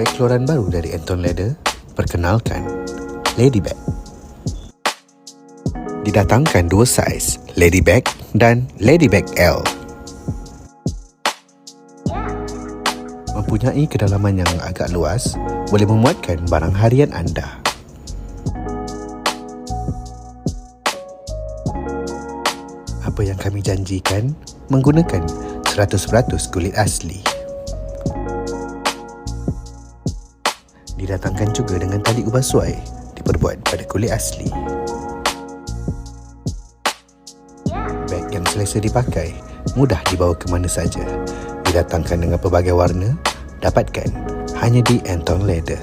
Beg keluaran baru dari Anton Leather, perkenalkan Lady Bag. Didatangkan dua saiz, Lady Bag dan Lady Bag L. Mempunyai kedalaman yang agak luas, boleh memuatkan barang harian anda. Apa yang kami janjikan menggunakan 100% kulit asli. Didatangkan juga dengan tali ubah suai diperbuat pada kulit asli. Beg yang selesa dipakai, mudah dibawa ke mana saja. Didatangkan dengan pelbagai warna, dapatkan hanya di Anton Leather.